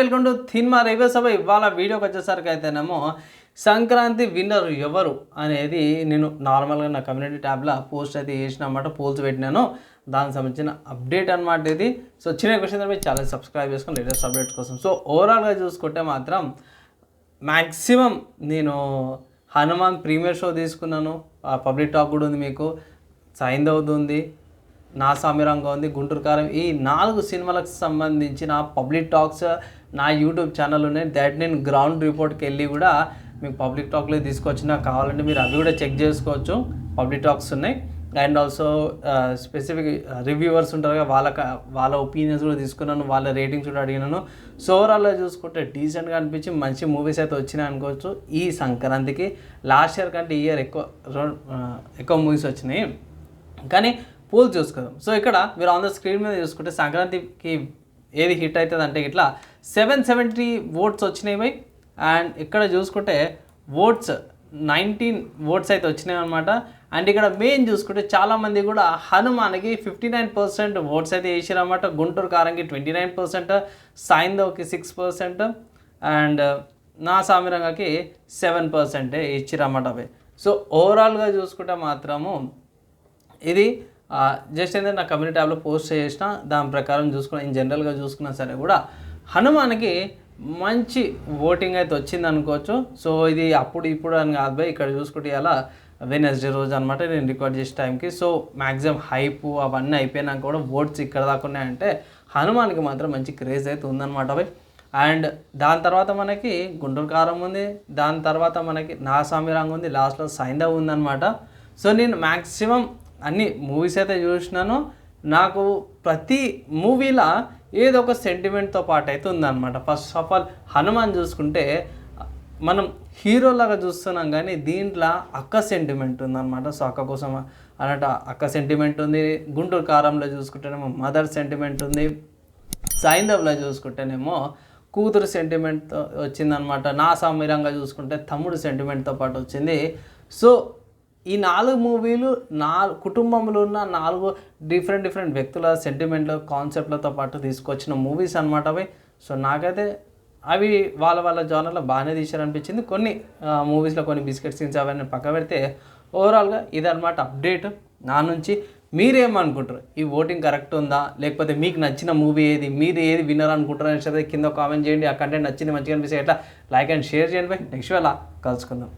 Welcome to cinema review సభ ఇవాళ వీడియోకి వచ్చేసరికి అయితేనేమో సంక్రాంతి విన్నర్ ఎవరు అనేది నేను నార్మల్గా నా కమ్యూనిటీ ట్యాబ్లో పోస్ట్ అయితే చేసిన అన్నమాట పోల్స్ పెట్టినాను. దానికి సంబంధించిన అప్డేట్ అనమాట ఇది. సో చిన్న క్వశ్చన్ మీరు ఛానల్ సబ్స్క్రైబ్ చేసుకుని లేటెస్ట్ అప్డేట్ కోసం. సో ఓవరాల్గా చూసుకుంటే మాత్రం మ్యాక్సిమం నేను హనుమాన్ ప్రీమియర్ షో తీసుకున్నాను. పబ్లిక్ టాక్ కూడా ఉంది మీకు. సైన్ ఉంది. నా సామిరంగా ఉంది. గుంటూరు కారం. ఈ నాలుగు సినిమాలకు సంబంధించిన పబ్లిక్ టాక్స్ నా యూట్యూబ్ ఛానల్ ఉన్నాయి. దాట్ నేను గ్రౌండ్ రిపోర్ట్కి వెళ్ళి కూడా మీకు పబ్లిక్ టాక్లో తీసుకొచ్చిన కావాలంటే మీరు అవి కూడా చెక్ చేసుకోవచ్చు. పబ్లిక్ టాక్స్ ఉన్నాయి. అండ్ ఆల్సో స్పెసిఫిక్ రివ్యూవర్స్ ఉంటారు కదా వాళ్ళ వాళ్ళ ఒపీనియన్స్ కూడా తీసుకున్నాను వాళ్ళ రేటింగ్స్ కూడా అడిగినాను. సో ఓవరాల్గా చూసుకుంటే డీసెంట్గా అనిపించి మంచి మూవీస్ అయితే వచ్చినాయి అనుకోవచ్చు. ఈ సంక్రాంతికి లాస్ట్ ఇయర్ కంటే ఈ ఇయర్ ఎక్కువ ఎక్కువ మూవీస్ వచ్చినాయి. కానీ పూల్ చూసుకుందాం. సో ఇక్కడ మీరు ఆన్ ద స్క్రీన్ మీద చూసుకుంటే సంక్రాంతికి ఏది హిట్ అవుతుంది అంటే ఇట్లా సెవెన్ సెవెంటీ ఓట్స్ వచ్చినాయి అండ్ ఇక్కడ చూసుకుంటే ఓట్స్ నైన్టీన్ ఓట్స్ అయితే వచ్చినాయి అనమాట అండ్ ఇక్కడ మెయిన్ చూసుకుంటే చాలామంది కూడా హనుమాన్కి ఫిఫ్టీ నైన్ పర్సెంట్ ఓట్స్ అయితే వేసారన్నమాట గుంటూరు కారంకి ట్వంటీ నైన్ పర్సెంట్ సాయిందోకి సిక్స్ పర్సెంట్ అండ్ నా సామిరంగకి సెవెన్ పర్సెంటే ఇచ్చిరన్నమాట అవి సో ఓవరాల్గా చూసుకుంటే మాత్రము ఇది జస్ట్ ఏంటంటే నా కమ్యూనిటీ ట్యాబ్లో పోస్ట్ చేసిన దాని ప్రకారం చూసుకున్న ఇన్ జనరల్గా చూసుకున్నా సరే కూడా హనుమాన్కి మంచి ఓటింగ్ అయితే వచ్చింది అనుకోవచ్చు. సో ఇది అప్పుడు ఇప్పుడు అని కాదు భయ్ ఇక్కడ చూసుకుంటే ఇలా వెనస్డే రోజు అనమాట నేను రికార్డ్ చేసే టైంకి. సో మ్యాక్సిమం హైప్ అవన్నీ అయిపోయినాక కూడా ఓట్స్ ఇక్కడ దాకా ఉన్నాయంటే హనుమాన్కి మాత్రం మంచి క్రేజ్ అయితే ఉందన్నమాట భయ్. అండ్ దాని తర్వాత మనకి గుంటూరు కారం ఉంది దాని తర్వాత మనకి నా రంగు ఉంది లాస్ట్లో సైందవ్ ఉందన్నమాట. సో నేను మ్యాక్సిమం అన్ని మూవీస్ అయితే చూసినాను. నాకు ప్రతి మూవీలో ఏదో ఒక సెంటిమెంట్తో పాటు అయితే ఉందన్నమాట. ఫస్ట్ ఆఫ్ ఆల్ హనుమాన్ చూసుకుంటే మనం హీరోలాగా చూస్తున్నాం కానీ దీంట్లో అక్క సెంటిమెంట్ ఉందన్నమాట. సో అక్క కోసం అన్నట్టు అక్క సెంటిమెంట్ ఉంది. గుంటూరు కారంలో చూసుకుంటేనేమో మదర్ సెంటిమెంట్ ఉంది. సైంధవ్లో చూసుకుంటేనేమో కూతురు సెంటిమెంట్తో వచ్చిందనమాట నా సమీరంగా చూసుకుంటే తమ్ముడు సెంటిమెంట్తో పాటు వచ్చింది. సో ఈ నాలుగు మూవీలు నాలుగు కుటుంబంలో ఉన్న నాలుగు డిఫరెంట్ డిఫరెంట్ వ్యక్తుల సెంటిమెంట్లు కాన్సెప్ట్లతో పాటు తీసుకొచ్చిన మూవీస్ అనమాట అవి. సో నాకైతే అవి వాళ్ళ వాళ్ళ జోనర్లో బాగానే తీశారనిపించింది. కొన్ని మూవీస్లో కొన్ని బిస్కెట్ సీన్స్ అవన్నీ పక్క పెడితే ఓవరాల్గా ఇదనమాట అప్డేట్ నా నుంచి. మీరేమనుకుంటారు? ఈ ఓటింగ్ కరెక్ట్ ఉందా? లేకపోతే మీకు నచ్చిన మూవీ ఏది? మీరు ఏది విన్నర్ అనుకుంటారు అనేది కింద కామెంట్ చేయండి. ఆ కంటెంట్ నచ్చింది మంచిగా అనిపిస్తే ఎట్లా? లైక్ అండ్ షేర్ చేయండి. బై నెక్స్ట్ వేళ కలుసుకుందాం.